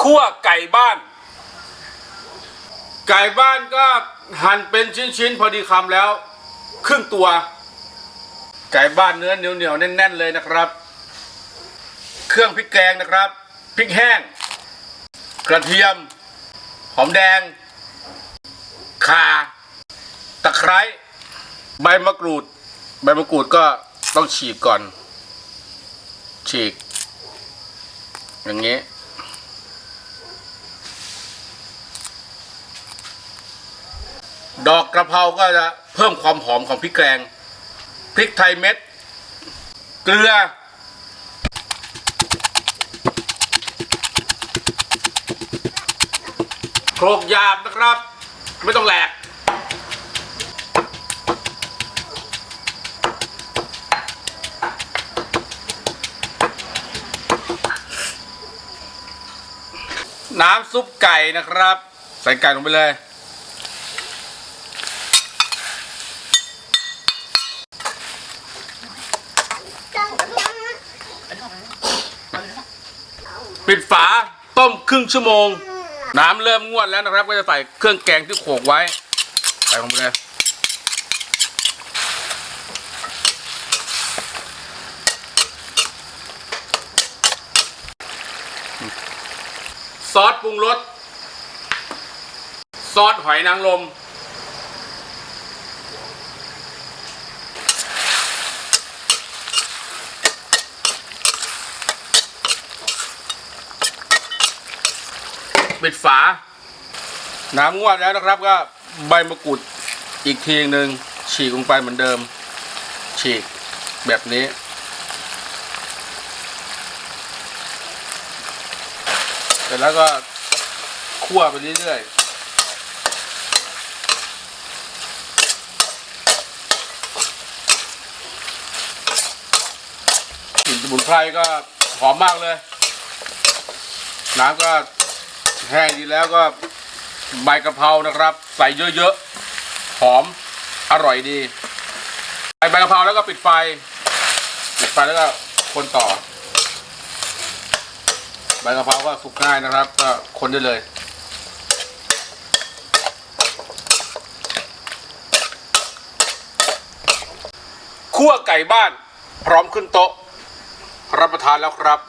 คั่วไก่บ้าน ไก่บ้านก็หั่นเป็นชิ้นๆพอดีคำแล้ว ครึ่งตัว ไก่บ้านเนื้อเหนียวๆแน่นๆเลยนะครับ เครื่องพริกแกงนะครับพริกแห้ง กระเทียม หอมแดงข่าตะไคร้ใบมะกรูด ใบมะกรูดก็ต้องฉีกก่อน ฉีก อย่างนี้ ดอกกระเพราก็จะเพิ่มความหอมของพริกแกงพริกไทยเม็ด เกลือ โครกหยาบนะครับ ไม่ต้องแหลกน้ำซุปไก่นะครับ ใส่ไก่ลงไปเลย ปิดฝาต้มครึ่งชั่วโมง น้ำเริ่มงวดแล้วนะครับ ก็จะใส่เครื่องแกงที่โขลกไว้ใส่ลงไปเลยซอสปรุงรสซอสหอยนางรม ปิดฝาน้ำงวดแล้วนะครับก็ใบมะกรูดอีกทีหนึ่งฉีกลงไปเหมือนเดิม ฉีกแบบนี้ เสร็จแล้วก็คั่วไปเรื่อยๆกลิ่นสมุนไพรก็หอมมากเลย น้ำก็ แห้งดีแล้วก็ใบกะเพรานะครับ ใส่เยอะๆหอมอร่อยดีใส่ใบกะเพราแล้วก็ปิดไฟ ปิดไฟแล้วก็คนต่อ ใบกะเพราก็สุกง่ายนะครับ ก็คนได้เลยคั่วไก่บ้านพร้อมขึ้นโต๊ะ รับประทานแล้วครับ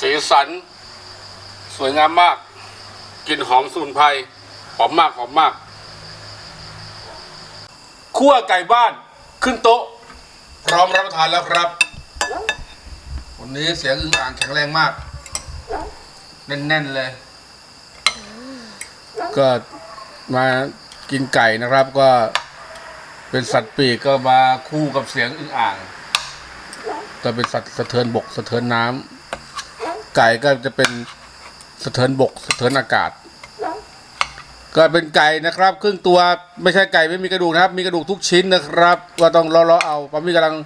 สีสัน สวยงามมากกลิ่นหอมสมุนไพรหอมมากหอมมากคั่วไก่บ้านขึ้นโต๊ะ พร้อมรับประทานแล้วครับ วันนี้เสียงอึ่งอ่างแข็งแรงมาก แน่นๆเลย ก็มากินไก่นะครับก็เป็นสัตว์ปีกก็มาคู่กับเสียงอึ่งอ่างก็เป็นสัตว์สะเทินบกสะเทินน้ำไก่ก็จะเป็น สะเทินบกสะเทินอากาศ ก็เป็นไก่นะครับ ครึ่งตัวไม่ใช่ไก่ไม่มีกระดูกนะครับ มีกระดูกทุกชิ้นนะครับ ก็ต้องเลาะๆเอาปามี่กำลัง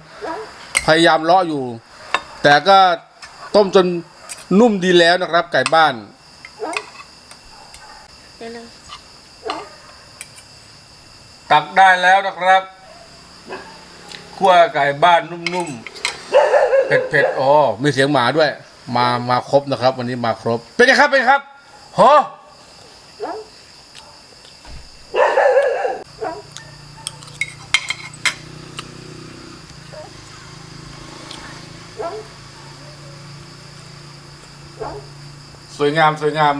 พยายามเลาะอยู่ แต่ก็ต้มจนนุ่มดีแล้วนะครับ ไก่บ้านตักได้แล้วนะครับคั่วไก่บ้านนุ่มๆเผ็ดๆอ๋อมีเสียงหมาด้วย มามาครบนะครับ วันนี้มาครบ เป็นไงครับเป็นไงครับโหสวยงามสวยงาม